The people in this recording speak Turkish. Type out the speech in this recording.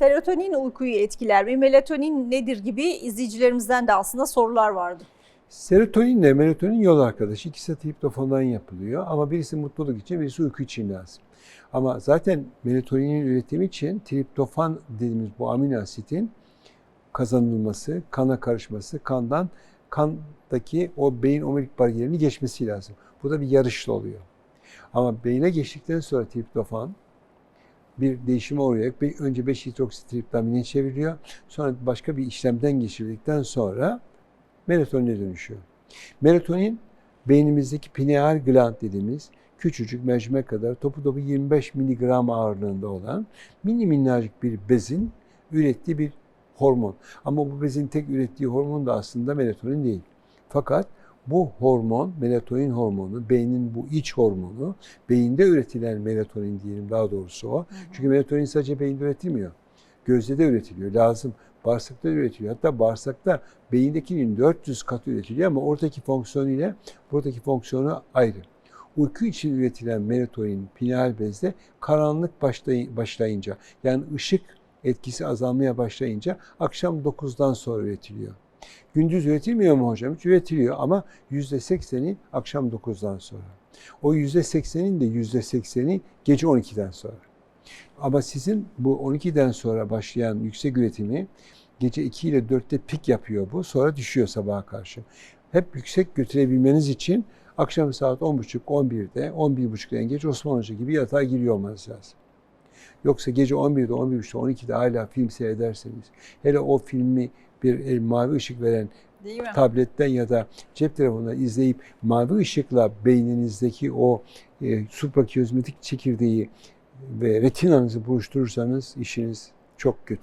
serotonin uykuyu etkiler mi? Melatonin nedir gibi izleyicilerimizden de aslında sorular vardı. Serotonin ile melatonin yol arkadaşı. İkisi de triptofandan yapılıyor. Ama birisi mutluluk için, birisi uyku için lazım. Ama zaten melatoninin üretimi için triptofan dediğimiz bu amino asitin kazanılması, kana karışması, kandan kandaki o beyin omurilik bariyerini geçmesi lazım. Bu da bir yarışla oluyor. Ama beyine geçtikten sonra triptofan bir değişime uğrayarak bir- önce 5 hidroksitriptamine çevriliyor. Sonra başka bir işlemden geçirildikten sonra melatonine dönüşüyor. Melatonin beynimizdeki pineal gland dediğimiz küçücük mercimek kadar topu topu 25 miligram ağırlığında olan mini minnacık bir bezin ürettiği bir hormon. Ama bu bezin tek ürettiği hormon da aslında melatonin değil. Fakat bu hormon, melatonin hormonu, beynin bu iç hormonu, beyinde üretilen melatonin diyelim daha doğrusu o. Çünkü melatonin sadece beyinde üretilmiyor. Gözde de üretiliyor, lazım. Bağırsakta üretiliyor. Hatta bağırsakta beyindekinin 400 katı üretiliyor ama oradaki fonksiyonu ile buradaki fonksiyonu ayrı. Uyku için üretilen melatonin pineal bezde karanlık başlay- başlayınca yani ışık etkisi azalmaya başlayınca akşam 9'dan sonra üretiliyor. Gündüz üretilmiyor mu hocam? Hiç üretiliyor ama %80'i akşam 9'dan sonra. O %80'in de %80'i gece 12'den sonra. Ama sizin bu 12'den sonra başlayan yüksek üretimi gece 2 ile 4'te pik yapıyor bu. Sonra düşüyor sabaha karşı. Hep yüksek götürebilmeniz için akşam saat 10.30-11'de, 11.30'da en geç Osman Hoca gibi yatağa giriyor olmanız lazım. Yoksa gece 11'de, 11.30'da, 12'de hala film seyrederseniz, hele o filmi bir el, mavi ışık veren tabletten ya da cep telefonundan izleyip mavi ışıkla beyninizdeki o e, suprakiozmetik çekirdeği ve retinanızı buluşturursanız işiniz çok kötü.